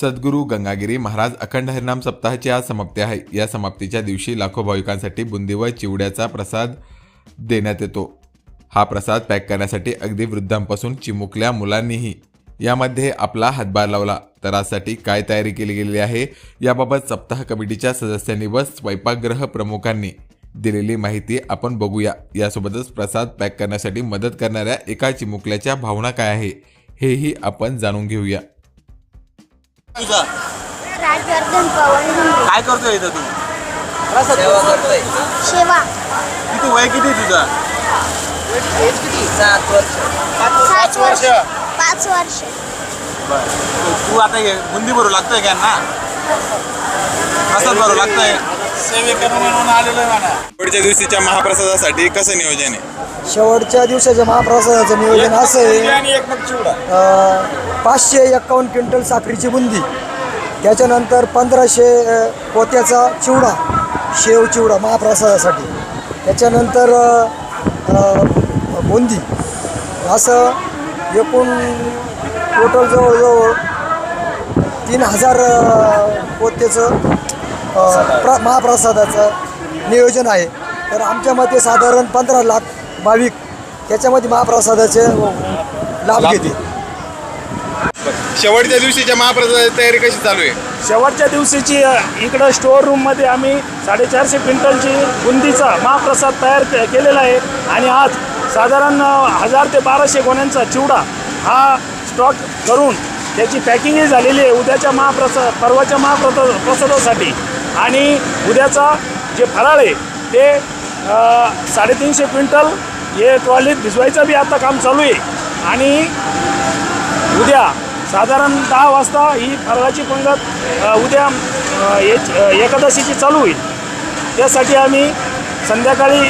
सद्गुरू गंगागिरी महाराज अखंड हरिनाम सप्ताहाची आज समाप्ती आहे. या समाप्तीच्या दिवशी लाखो भाविकांसाठी बुंदी व चिवड्याचा प्रसाद देण्यात येतो. हा प्रसाद पॅक करण्यासाठी अगदी वृद्धांपासून चिमुकल्या मुलांनीही यामध्ये आपला हातभार लावला. तर आजसाठी काय तयारी केली गेलेली आहे? याबाबत सप्ताह कमिटीच्या सदस्यांनी व स्वयंपाकगृह प्रमुखांनी दिलेली माहिती आपण बघूया. यासोबतच प्रसाद पॅक करण्यासाठी मदत करणाऱ्या एका चिमुकल्याच्या भावना काय आहे हेही आपण जाणून घेऊया. तुझा? राजवर्धन पवन काय करतोय इथं तू? सेवा करतोय? शेवा किती वय किती तुझं? एज किती? सात वर्ष. सात वर्ष. पाच वर्ष. तू- तू आता हे बुंदी भरू लागतोय का ना प्रसाद भरू लागतोय. सेवेकरून म्हणून आलेलो आहे म्हणा. पुढच्या दिवशीच्या महाप्रसादासाठी कसं नियोजन आहे? शेवटच्या दिवसाच्या महाप्रसादाचं नियोजन असं आहे. आणि एक मग चिवडा अं, पाचशे एक्कावन्न क्विंटल साखरेची बुंदी. त्याच्यानंतर पंधराशे अं, पोत्याचा चिवडा. शेव चिवडा महाप्रसादासाठी. त्याच्यानंतर अं, अं, बुंदी. असं एकूण टोटल जवळजवळ तीन हजार अं, पोत्याचं अं, प्र महाप्रसादाचं नियोजन आहे. तर आमच्या मते साधारण पंधरा लाख भाविक त्याच्यामध्ये महाप्रसादाचे लाभ घेतील. शेवटच्या दिवशीच्या महाप्रसादाची तयारी कशी चालू आहे? शेवटच्या दिवशीची अ, इकडं स्टोअर रूममध्ये आम्ही साडेचारशे क्विंटलची बुंदीचा महाप्रसाद तयार के- केलेला आहे. आणि आज साधारण अ, हजार ते बाराशे गोण्यांचा चिवडा हा स्टॉक करून त्याची पॅकिंगही झालेली आहे. उद्याच्या महाप्रसाद परवाच्या महाप्रसा प्रसादासाठी. आणि उद्याचा जे फराळ आहे ते साडेतीनशे क्विंटल हे ट्रॉलीत भिजवायचं बी आता काम चालू आहे. आणि उद्या साधारण दहा वाजता ही फराळाची पंगत उद्या एकादशीची चालू होईल. त्यासाठी आम्ही संध्याकाळी